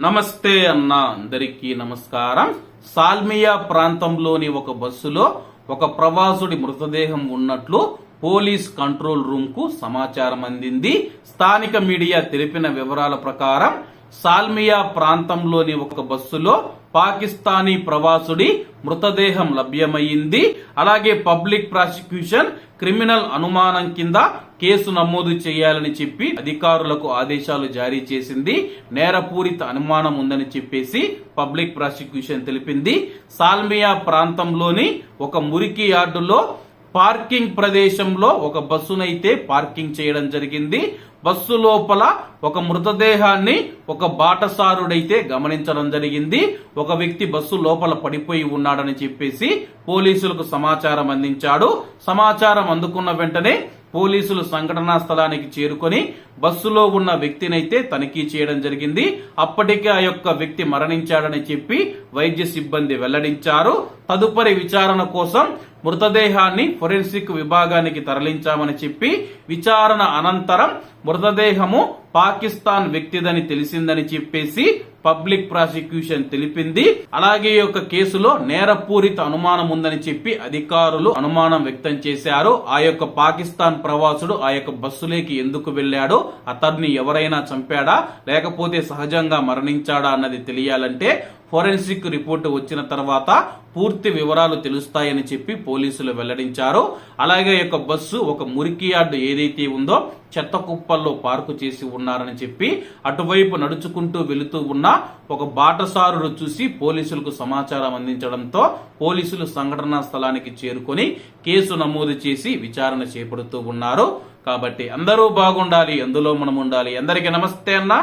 నమస్తే అన్న అందరికీ నమస్కారం. సాల్మియా ప్రాంతంలోని ఒక బస్సులో ఒక ప్రవాసుడి మృతదేహం ఉన్నట్లు పోలీస్ కంట్రోల్ రూమ్కు సమాచారం అందింది. స్థానిక మీడియా తెలిపిన వివరాల ప్రకారం సాల్మియా ప్రాంతంలోని ఒక బస్సులో పాకిస్తానీ ప్రవాసుడి మృతదేహం లభ్యమయ్యింది అలాగే పబ్లిక్ ప్రాసిక్యూషన్ క్రిమినల్ అనుమానం కింద కేసు నమోదు చేయాలని చెప్పి అధికారులకు ఆదేశాలు జారీ చేసింది. నేరపూరిత అనుమానం ఉందని చెప్పేసి పబ్లిక్ ప్రాసిక్యూషన్ తెలిపింది. సాల్మియా ప్రాంతంలోని ఒక మురికి యార్డులో పార్కింగ్ ప్రదేశంలో ఒక బస్సునైతే పార్కింగ్ చేయడం జరిగింది. బస్సు లోపల ఒక మృతదేహాన్ని ఒక బాటసారుడైతే గమనించడం జరిగింది. ఒక వ్యక్తి బస్సు లోపల పడిపోయి ఉన్నాడని చెప్పేసి పోలీసులకు సమాచారం అందించాడు. సమాచారం అందుకున్న వెంటనే పోలీసులు సంఘటనా స్థలానికి చేరుకొని బస్సులో ఉన్న వ్యక్తినైతే తనిఖీ చేయడం జరిగింది. అప్పటికే ఆ యొక్క వ్యక్తి మరణించాడని చెప్పి వైద్య సిబ్బంది వెల్లడించారు. తదుపరి విచారణ కోసం మృతదేహాన్ని ఫొరెన్సిక్ విభాగానికి తరలించామని చెప్పి విచారణ అనంతరం మృతదేహము పాకిస్తాన్ వ్యక్తిదని తెలిసిందని చెప్పేసి పబ్లిక్ ప్రాసిక్యూషన్ తెలిపింది. అలాగే ఈ యొక్క కేసులో నేరపూరిత అనుమానం ఉందని చెప్పి అధికారులు అనుమానం వ్యక్తం చేశారు. ఆ యొక్క పాకిస్తాన్ ప్రవాసుడు ఆ యొక్క బస్సులోకి ఎందుకు వెళ్ళాడు అతన్ని ఎవరైనా చంపాడా లేకపోతే సహజంగా మరణించాడా అన్నది తెలియాలంటే ఫోరెన్సిక్ రిపోర్టు వచ్చిన తర్వాత పూర్తి వివరాలు తెలుస్తాయని చెప్పి పోలీసులు వెల్లడించారు. అలాగే యొక్క బస్సు ఒక మురికి యార్డు ఏదైతే ఉందో చెత్త కుప్పల్లో పార్కు చేసి ఉన్నారని చెప్పి అటువైపు నడుచుకుంటూ వెళుతూ ఉన్న ఒక బాటసారుడు చూసి పోలీసులకు సమాచారం అందించడంతో పోలీసులు సంఘటనా స్థలానికి చేరుకొని కేసు నమోదు చేసి విచారణ చేపడుతూ ఉన్నారు. కాబట్టి అందరూ బాగుండాలి అందులో మనం ఉండాలి. అందరికీ నమస్తే అన్న.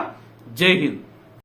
జై హింద్.